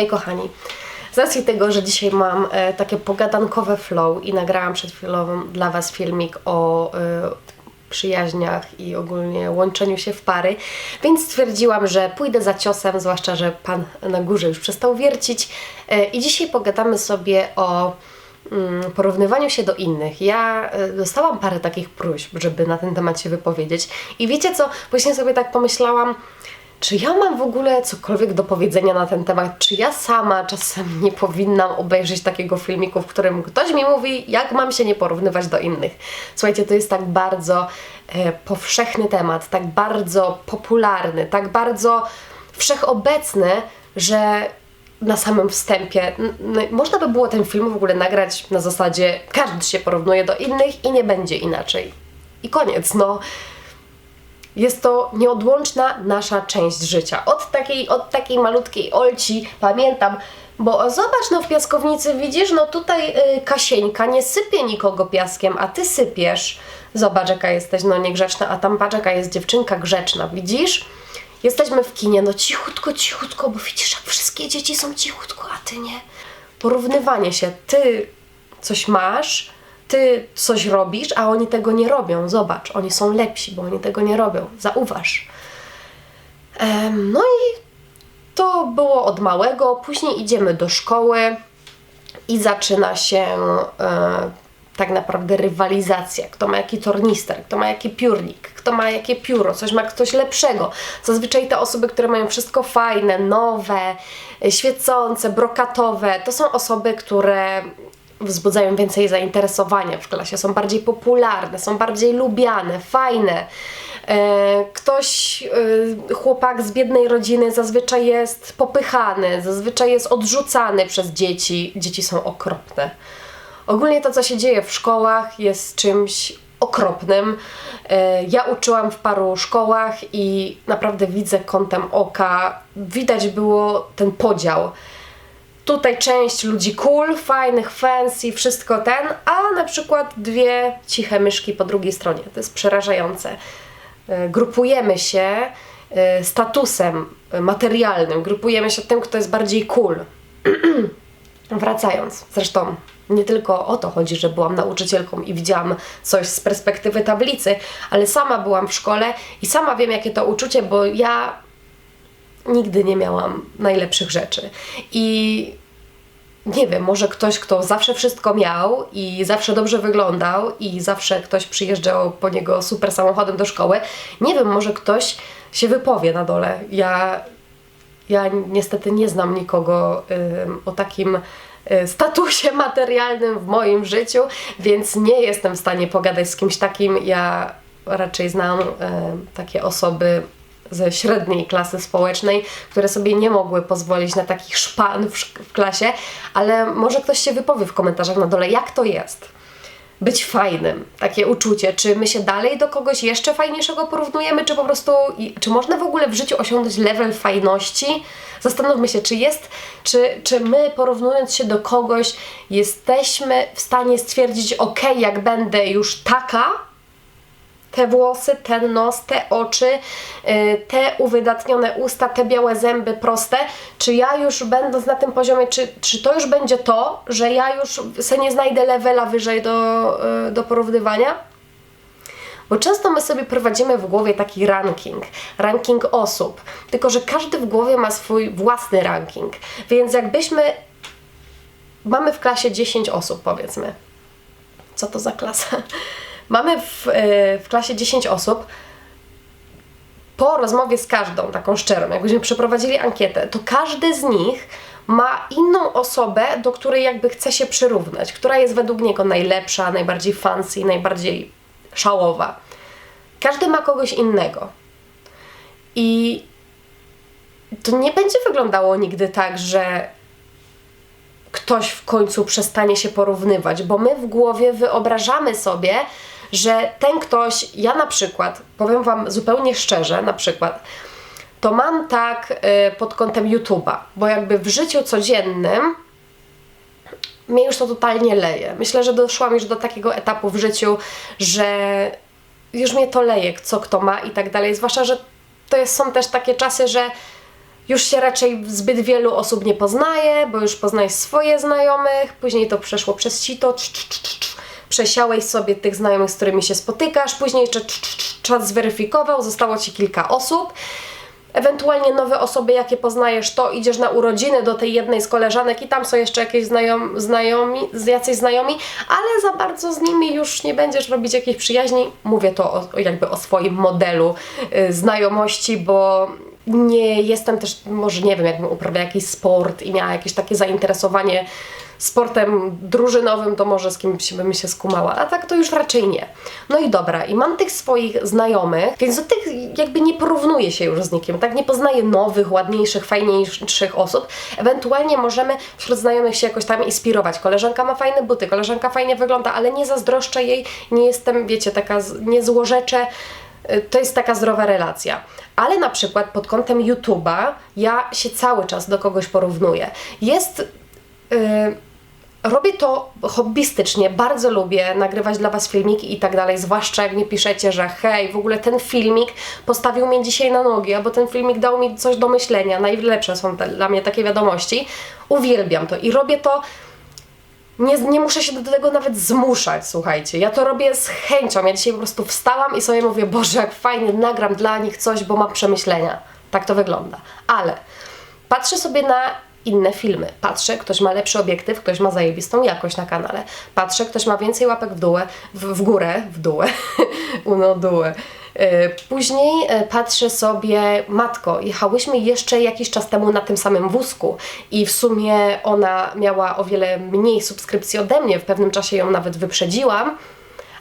Hej kochani, z racji tego, że dzisiaj mam e, takie pogadankowe flow i nagrałam przed chwilą dla Was filmik o e, przyjaźniach i ogólnie łączeniu się w pary, więc stwierdziłam, że pójdę za ciosem, zwłaszcza, że Pan na górze już przestał wiercić e, i dzisiaj pogadamy sobie o mm, porównywaniu się do innych. Ja e, dostałam parę takich próśb, żeby na ten temat się wypowiedzieć. I wiecie co, właśnie sobie tak pomyślałam, czy ja mam w ogóle cokolwiek do powiedzenia na ten temat? Czy ja sama czasem nie powinnam obejrzeć takiego filmiku, w którym ktoś mi mówi, jak mam się nie porównywać do innych? Słuchajcie, to jest tak bardzo e, powszechny temat, tak bardzo popularny, tak bardzo wszechobecny, że na samym wstępie można by było ten film w ogóle nagrać na zasadzie każdy się porównuje do innych i nie będzie inaczej. I koniec, no jest to nieodłączna nasza część życia. Od takiej, od takiej malutkiej Olci pamiętam, bo zobacz, no w piaskownicy widzisz, no tutaj y, Kasieńka nie sypie nikogo piaskiem, a ty sypiesz. Zobacz, jaka jesteś, no niegrzeczna, a tam patrz, jaka jest dziewczynka grzeczna, widzisz? Jesteśmy w kinie, no cichutko, cichutko, bo widzisz, jak wszystkie dzieci są cichutko, a ty nie. Porównywanie się, ty coś masz, ty coś robisz, a oni tego nie robią. Zobacz, oni są lepsi, bo oni tego nie robią. Zauważ. No i to było od małego. Później idziemy do szkoły i zaczyna się e, tak naprawdę rywalizacja. Kto ma jaki tornister, kto ma jaki piórnik, kto ma jakie pióro, coś ma ktoś lepszego. Zazwyczaj te osoby, które mają wszystko fajne, nowe, e, świecące, brokatowe, to są osoby, które wzbudzają więcej zainteresowania w klasie, są bardziej popularne, są bardziej lubiane, fajne. E, Ktoś, e, chłopak z biednej rodziny zazwyczaj jest popychany, zazwyczaj jest odrzucany przez dzieci. Dzieci są okropne. Ogólnie to, co się dzieje w szkołach, jest czymś okropnym. E, Ja uczyłam w paru szkołach i naprawdę widzę kątem oka, widać było ten podział tutaj część ludzi cool, fajnych, fancy, wszystko ten, a na przykład dwie ciche myszki po drugiej stronie. To jest przerażające. E, Grupujemy się e, statusem materialnym, grupujemy się tym, kto jest bardziej cool. Wracając, zresztą nie tylko o to chodzi, że byłam nauczycielką i widziałam coś z perspektywy tablicy, ale sama byłam w szkole i sama wiem, jakie to uczucie, bo ja nigdy nie miałam najlepszych rzeczy. I nie wiem, może ktoś, kto zawsze wszystko miał i zawsze dobrze wyglądał i zawsze ktoś przyjeżdżał po niego super samochodem do szkoły, nie wiem, może ktoś się wypowie na dole. Ja, ja niestety nie znam nikogo o takim y, statusie materialnym w moim życiu, więc nie jestem w stanie pogadać z kimś takim. Ja raczej znam ym, takie osoby ze średniej klasy społecznej, które sobie nie mogły pozwolić na takich szpan w, w klasie, ale może ktoś się wypowie w komentarzach na dole, jak to jest być fajnym, takie uczucie, czy my się dalej do kogoś jeszcze fajniejszego porównujemy, czy po prostu, czy można w ogóle w życiu osiągnąć level fajności? Zastanówmy się, czy jest, czy, czy my porównując się do kogoś jesteśmy w stanie stwierdzić, ok, jak będę już taka, te włosy, ten nos, te oczy, y, te uwydatnione usta, te białe zęby proste, czy ja już będąc na tym poziomie, czy, czy to już będzie to, że ja już se nie znajdę levela wyżej do, y, do porównywania? Bo często my sobie prowadzimy w głowie taki ranking, ranking osób, tylko że każdy w głowie ma swój własny ranking. Więc jakbyśmy mamy w klasie 10 osób, powiedzmy. Co to za klasa? Mamy w, e, w klasie 10 osób. Po rozmowie z każdą, taką szczerą, jakbyśmy przeprowadzili ankietę, to każdy z nich ma inną osobę, do której jakby chce się przyrównać, która jest według niego najlepsza, najbardziej fancy, najbardziej szałowa. Każdy ma kogoś innego. I to nie będzie wyglądało nigdy tak, że ktoś w końcu przestanie się porównywać, bo my w głowie wyobrażamy sobie, że ten ktoś, ja na przykład, powiem Wam zupełnie szczerze, na przykład, to mam tak y, pod kątem YouTube'a, bo jakby w życiu codziennym mnie już to totalnie leje. Myślę, że doszłam już do takiego etapu w życiu, że już mnie to leje, co kto ma i tak dalej. Zwłaszcza, że to jest, są też takie czasy, że już się raczej zbyt wielu osób nie poznaje, bo już poznajesz swoje znajomych, później to przeszło przez sito, cz, cz, cz, cz, przesiałeś sobie tych znajomych, z którymi się spotykasz, później jeszcze cz, cz, cz, czat zweryfikował, zostało Ci kilka osób. Ewentualnie nowe osoby, jakie poznajesz, to idziesz na urodziny do tej jednej z koleżanek i tam są jeszcze jakieś znajom, znajomi, jacyś znajomi, ale za bardzo z nimi już nie będziesz robić jakiejś przyjaźni. Mówię to o, jakby o swoim modelu y, znajomości, bo nie jestem też, może nie wiem, jakbym uprawiała jakiś sport i miała jakieś takie zainteresowanie sportem drużynowym, to może z kimś bym się skumała, a tak to już raczej nie. No i dobra, i mam tych swoich znajomych, więc do tych jakby nie porównuję się już z nikim, tak nie poznaję nowych, ładniejszych, fajniejszych osób. Ewentualnie możemy wśród znajomych się jakoś tam inspirować. Koleżanka ma fajne buty, koleżanka fajnie wygląda, ale nie zazdroszczę jej, nie jestem, wiecie, taka, nie złorzeczę, to jest taka zdrowa relacja. Ale na przykład pod kątem YouTube'a ja się cały czas do kogoś porównuję. Jest. y, Robię to hobbystycznie, bardzo lubię nagrywać dla Was filmiki i tak dalej, zwłaszcza jak mi piszecie, że hej, w ogóle ten filmik postawił mnie dzisiaj na nogi, albo ten filmik dał mi coś do myślenia, najlepsze są dla mnie takie wiadomości. Uwielbiam to i robię to nie, nie muszę się do tego nawet zmuszać, słuchajcie. Ja to robię z chęcią. Ja dzisiaj po prostu wstałam i sobie mówię, Boże, jak fajnie, nagram dla nich coś, bo mam przemyślenia. Tak to wygląda. Ale patrzę sobie na inne filmy. Patrzę, ktoś ma lepszy obiektyw, ktoś ma zajebistą jakość na kanale. Patrzę, ktoś ma więcej łapek w, dół, w, w górę, w dół, uno dół. Yy, Później yy, patrzę sobie, matko, jechałyśmy jeszcze jakiś czas temu na tym samym wózku i w sumie ona miała o wiele mniej subskrypcji ode mnie, w pewnym czasie ją nawet wyprzedziłam.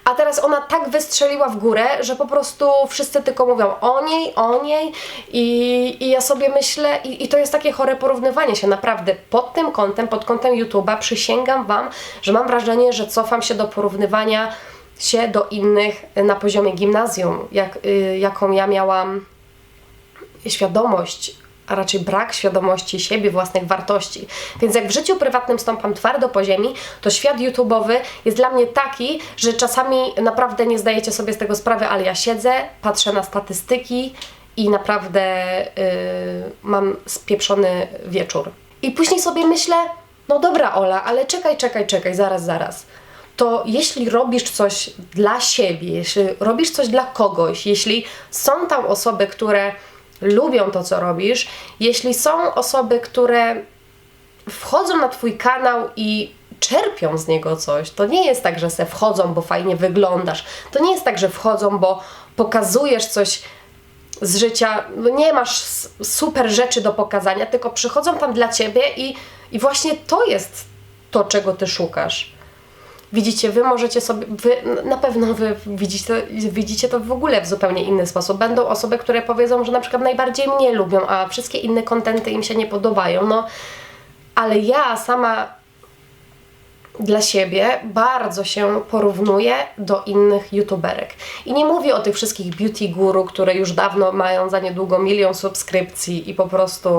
A teraz ona tak wystrzeliła w górę, że po prostu wszyscy tylko mówią o niej, o niej i, i ja sobie myślę, i, i to jest takie chore porównywanie się naprawdę pod tym kątem, pod kątem YouTube'a przysięgam Wam, że mam wrażenie, że cofam się do porównywania się do innych na poziomie gimnazjum, jak, y, jaką ja miałam świadomość, a raczej brak świadomości siebie, własnych wartości. Więc jak w życiu prywatnym stąpam twardo po ziemi, to świat YouTube'owy jest dla mnie taki, że czasami naprawdę nie zdajecie sobie z tego sprawy, ale ja siedzę, patrzę na statystyki i naprawdę yy, mam spieprzony wieczór. I później sobie myślę, no dobra Ola, ale czekaj, czekaj, czekaj, zaraz, zaraz to jeśli robisz coś dla siebie, jeśli robisz coś dla kogoś, jeśli są tam osoby, które lubią to, co robisz, jeśli są osoby, które wchodzą na Twój kanał i czerpią z niego coś, to nie jest tak, że se wchodzą, bo fajnie wyglądasz. To nie jest tak, że wchodzą, bo pokazujesz coś z życia, no nie masz super rzeczy do pokazania, tylko przychodzą tam dla Ciebie i, i właśnie to jest to, czego Ty szukasz. Widzicie, wy możecie sobie, wy, na pewno wy widzicie, widzicie to w ogóle w zupełnie inny sposób. Będą osoby, które powiedzą, że na przykład najbardziej mnie lubią, a wszystkie inne kontenty im się nie podobają. No, ale ja sama dla siebie bardzo się porównuję do innych youtuberek. I nie mówię o tych wszystkich beauty guru, które już dawno mają za niedługo milion subskrypcji i po prostu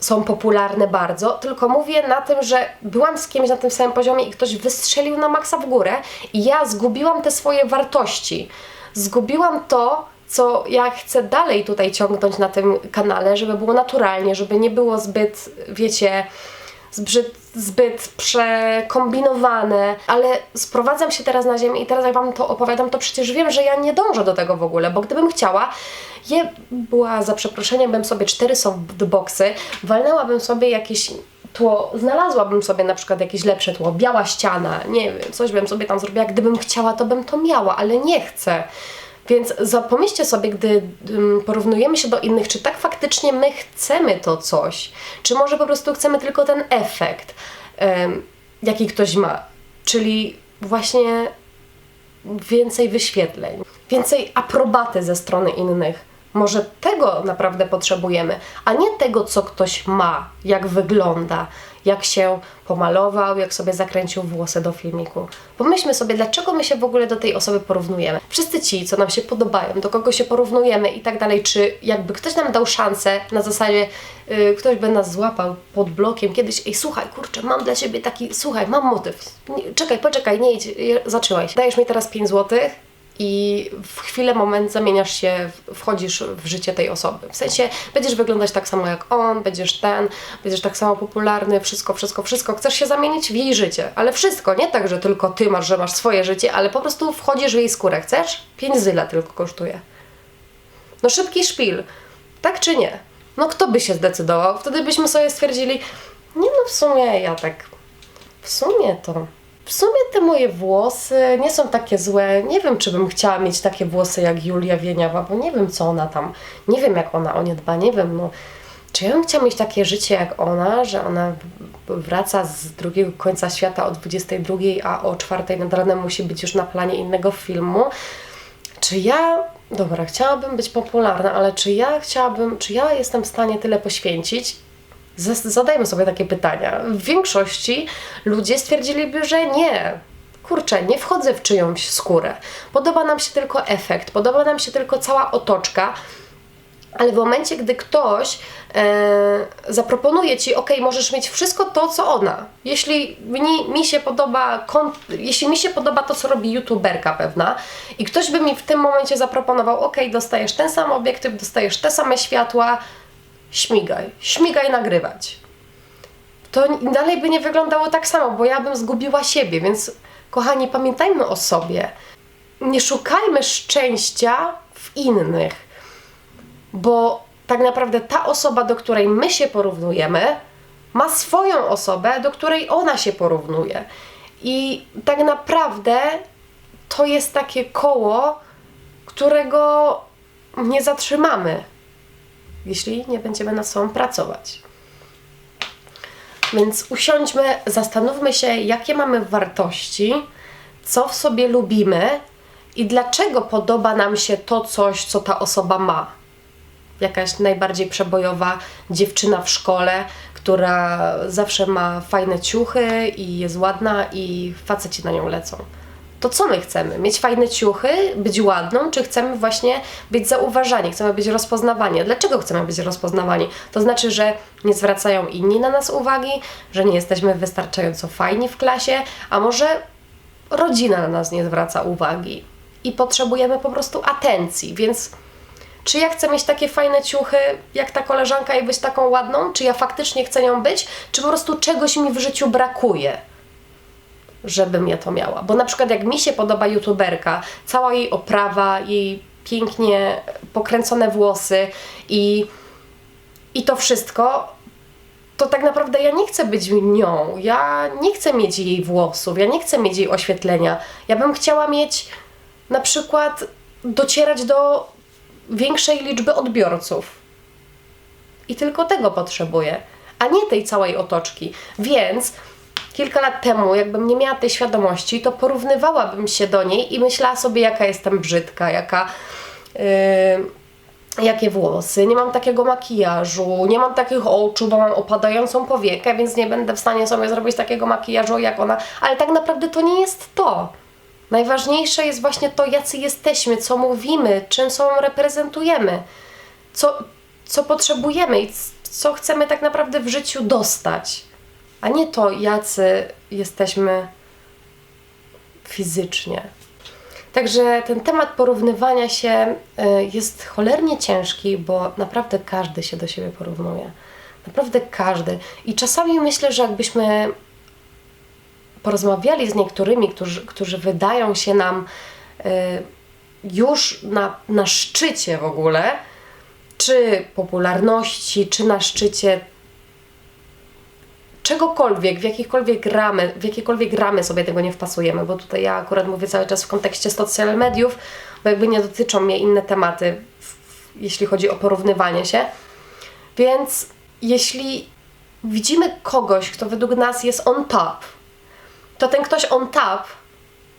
są popularne bardzo, tylko mówię na tym, że byłam z kimś na tym samym poziomie i ktoś wystrzelił na maksa w górę i ja zgubiłam te swoje wartości. Zgubiłam to, co ja chcę dalej tutaj ciągnąć na tym kanale, żeby było naturalnie, żeby nie było zbyt, wiecie, zbyt, zbyt przekombinowane, ale sprowadzam się teraz na ziemię i teraz jak Wam to opowiadam, to przecież wiem, że ja nie dążę do tego w ogóle, bo gdybym chciała, je była za przeproszeniem, bym sobie cztery softboxy, walnęłabym sobie jakieś tło, znalazłabym sobie na przykład jakieś lepsze tło, biała ściana, nie wiem, coś bym sobie tam zrobiła, gdybym chciała, to bym to miała, ale nie chcę. Więc zapomyślcie sobie, gdy porównujemy się do innych, czy tak faktycznie my chcemy to coś, czy może po prostu chcemy tylko ten efekt, jaki ktoś ma, czyli właśnie więcej wyświetleń, więcej aprobaty ze strony innych. Może tego naprawdę potrzebujemy, a nie tego, co ktoś ma, jak wygląda, jak się pomalował, jak sobie zakręcił włosy do filmiku. Pomyślmy sobie, dlaczego my się w ogóle do tej osoby porównujemy. Wszyscy ci, co nam się podobają, do kogo się porównujemy i tak dalej, czy jakby ktoś nam dał szansę na zasadzie, yy, ktoś by nas złapał pod blokiem kiedyś, ej słuchaj, kurczę, mam dla Ciebie taki, słuchaj, mam motyw, nie, czekaj, poczekaj, nie idź, się. Dajesz mi teraz 5 złotych, i w chwilę, moment zamieniasz się, wchodzisz w życie tej osoby. W sensie będziesz wyglądać tak samo jak on, będziesz ten, będziesz tak samo popularny, wszystko, wszystko, wszystko. Chcesz się zamienić w jej życie, ale wszystko, nie tak, że tylko ty masz, że masz swoje życie, ale po prostu wchodzisz w jej skórę. Chcesz? Pięć zyla tylko kosztuje. No szybki szpil, tak czy nie? No kto by się zdecydował? Wtedy byśmy sobie stwierdzili, nie no w sumie ja tak, w sumie to w sumie te moje włosy nie są takie złe. Nie wiem, czy bym chciała mieć takie włosy jak Julia Wieniawa, bo nie wiem, co ona tam, nie wiem, jak ona o nie dba, nie wiem, no. Czy ja bym chciała mieć takie życie jak ona, że ona wraca z drugiego końca świata o 22, a o 4 nad ranem musi być już na planie innego filmu? Czy ja, dobra, chciałabym być popularna, ale czy ja chciałabym, czy ja jestem w stanie tyle poświęcić, Zadajmy sobie takie pytania. W większości ludzie stwierdziliby, że nie. Kurczę, nie wchodzę w czyjąś skórę. Podoba nam się tylko efekt, podoba nam się tylko cała otoczka, ale w momencie, gdy ktoś e, zaproponuje ci, ok, możesz mieć wszystko to, co ona. Jeśli mi, mi się podoba, jeśli mi się podoba to, co robi youtuberka pewna, i ktoś by mi w tym momencie zaproponował, ok, dostajesz ten sam obiektyw, dostajesz te same światła, śmigaj, śmigaj nagrywać. To dalej by nie wyglądało tak samo, bo ja bym zgubiła siebie, więc kochani, pamiętajmy o sobie. Nie szukajmy szczęścia w innych, bo tak naprawdę ta osoba, do której my się porównujemy, ma swoją osobę, do której ona się porównuje. I tak naprawdę to jest takie koło, którego nie zatrzymamy jeśli nie będziemy nad sobą pracować. Więc usiądźmy, zastanówmy się, jakie mamy wartości, co w sobie lubimy i dlaczego podoba nam się to coś, co ta osoba ma. Jakaś najbardziej przebojowa dziewczyna w szkole, która zawsze ma fajne ciuchy i jest ładna, i faceci na nią lecą to co my chcemy? Mieć fajne ciuchy, być ładną, czy chcemy właśnie być zauważani, chcemy być rozpoznawani? Dlaczego chcemy być rozpoznawani? To znaczy, że nie zwracają inni na nas uwagi, że nie jesteśmy wystarczająco fajni w klasie, a może rodzina na nas nie zwraca uwagi i potrzebujemy po prostu atencji, więc czy ja chcę mieć takie fajne ciuchy jak ta koleżanka i być taką ładną? Czy ja faktycznie chcę nią być? Czy po prostu czegoś mi w życiu brakuje? Żebym ja to miała. Bo na przykład jak mi się podoba youtuberka, cała jej oprawa, jej pięknie pokręcone włosy i, i to wszystko, to tak naprawdę ja nie chcę być nią. Ja nie chcę mieć jej włosów, ja nie chcę mieć jej oświetlenia. Ja bym chciała mieć na przykład docierać do większej liczby odbiorców. I tylko tego potrzebuję, a nie tej całej otoczki. Więc kilka lat temu, jakbym nie miała tej świadomości, to porównywałabym się do niej i myślała sobie, jaka jestem brzydka, jaka. Yy, jakie włosy, nie mam takiego makijażu, nie mam takich oczu, bo mam opadającą powiekę, więc nie będę w stanie sobie zrobić takiego makijażu jak ona, ale tak naprawdę to nie jest to. Najważniejsze jest właśnie to, jacy jesteśmy, co mówimy, czym sobą reprezentujemy, co, co potrzebujemy i co chcemy tak naprawdę w życiu dostać a nie to, jacy jesteśmy fizycznie. Także ten temat porównywania się y, jest cholernie ciężki, bo naprawdę każdy się do siebie porównuje. Naprawdę każdy. I czasami myślę, że jakbyśmy porozmawiali z niektórymi, którzy, którzy wydają się nam y, już na, na szczycie w ogóle, czy popularności, czy na szczycie czegokolwiek, w jakichkolwiek ramy, w jakiekolwiek ramy sobie tego nie wpasujemy, bo tutaj ja akurat mówię cały czas w kontekście social mediów, bo jakby nie dotyczą mnie inne tematy, jeśli chodzi o porównywanie się. Więc jeśli widzimy kogoś, kto według nas jest on top, to ten ktoś on top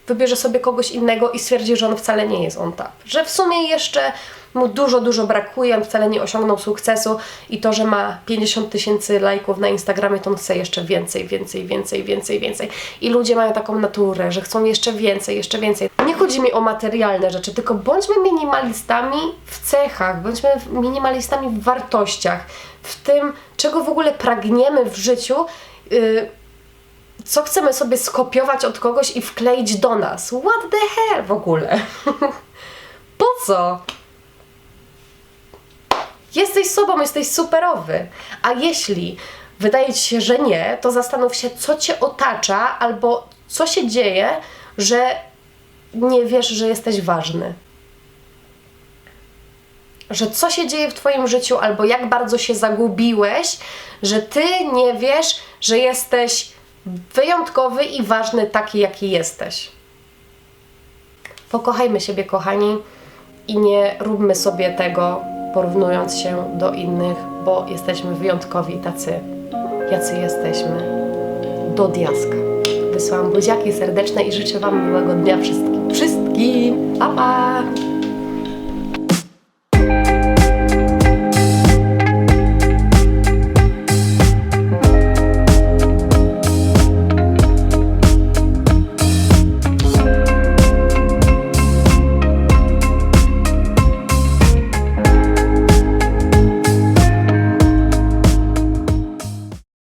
wybierze sobie kogoś innego i stwierdzi, że on wcale nie jest on top. Że w sumie jeszcze mu dużo, dużo brakuje, on wcale nie osiągnął sukcesu i to, że ma 50 tysięcy lajków na Instagramie, to on chce jeszcze więcej, więcej, więcej, więcej, więcej. I ludzie mają taką naturę, że chcą jeszcze więcej, jeszcze więcej. Nie chodzi mi o materialne rzeczy, tylko bądźmy minimalistami w cechach, bądźmy minimalistami w wartościach, w tym, czego w ogóle pragniemy w życiu. Yy, co chcemy sobie skopiować od kogoś i wkleić do nas? What the hell w ogóle? po co? Jesteś sobą, jesteś superowy. A jeśli wydaje ci się, że nie, to zastanów się, co cię otacza albo co się dzieje, że nie wiesz, że jesteś ważny. Że co się dzieje w Twoim życiu, albo jak bardzo się zagubiłeś, że Ty nie wiesz, że jesteś wyjątkowy i ważny taki, jaki jesteś. Pokochajmy siebie, kochani, i nie róbmy sobie tego, porównując się do innych, bo jesteśmy wyjątkowi tacy, jacy jesteśmy. Do diaska. Wysyłam buziaki serdeczne i życzę Wam miłego dnia wszystkim. Wszystkim! Pa, pa!